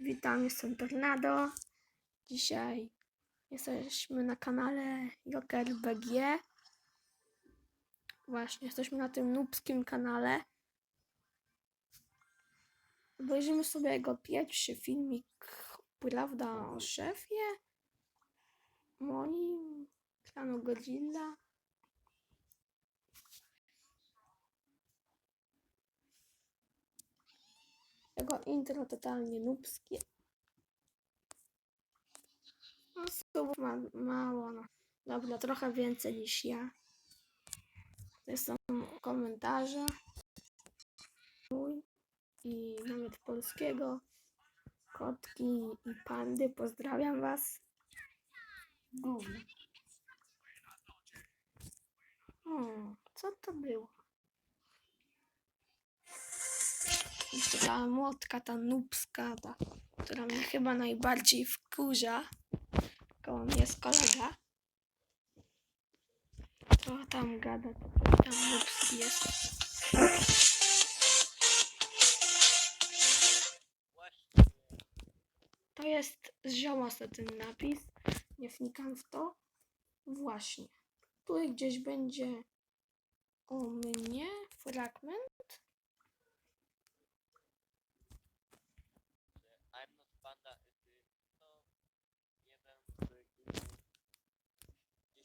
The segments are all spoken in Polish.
Witam, jestem Tornado. Dzisiaj jesteśmy na kanale JokerBG. Właśnie, jesteśmy na tym nubskim kanale. Obejrzymy sobie jego pierwszy filmik, prawda, o szefie moim, klanu Godzilla. Jego intro totalnie nubskie. No, subów ma mało, no. Dobra, trochę więcej niż ja. To są komentarze. I nawet polskiego. Kotki i pandy, pozdrawiam was. Gówno. Co to było? I ta młotka, ta nubska, ta, która mnie chyba najbardziej wkurza. Koło mnie jest kolega. Co tam gada, to tam nubski jest. To jest z ziołosa ten napis. Nie wnikam w to. Właśnie. Tu gdzieś będzie o mnie fragment. I'm not panda, y, to nie wiem, w kilku,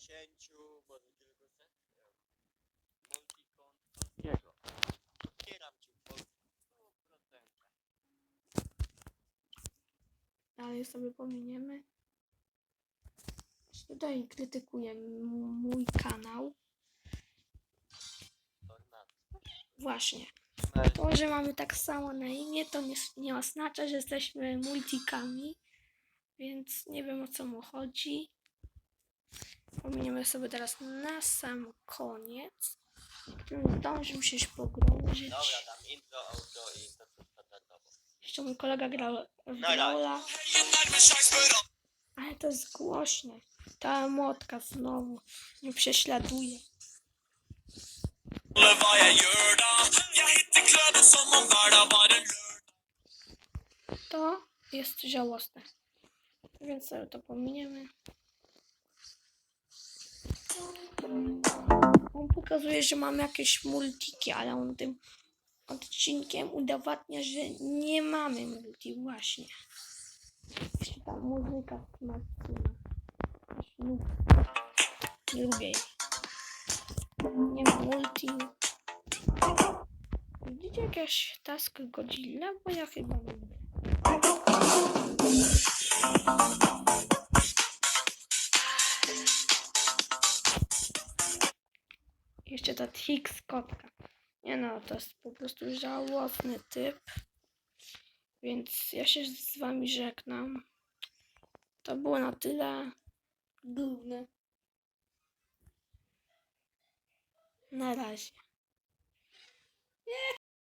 dziesięciu. Otwieram ci w Polsce 100%. Dalej sobie pominiemy. Tutaj krytykuje m- mój kanał. Właśnie. To, że mamy tak samo na imię, to nie, nie oznacza, że jesteśmy multikami. Więc nie wiem o co mu chodzi. Pominiemy sobie teraz na sam koniec. Żebym zdążył się pogrążyć. Dobra, tam intro, outro i to co standardowo. Jeszcze mój kolega grał w Brawla. Ale to jest głośne. Ta młotka znowu mnie prześladuje. To jest żałosne. Więc sobie to pominiemy. On pokazuje, że mamy jakieś multiki, ale on tym odcinkiem udowadnia, że nie mamy multi właśnie. Jeszcze ta muzyka z Marcina. Lubię. Nie lubię jej. Nie ma multi. Widzicie jakaś task Godzilla? Bo ja chyba nie wiem. Jeszcze ta Hicks kotka. Nie no, to jest po prostu żałosny typ. Więc ja się z wami żegnam. To było na tyle. Główne. Na razie.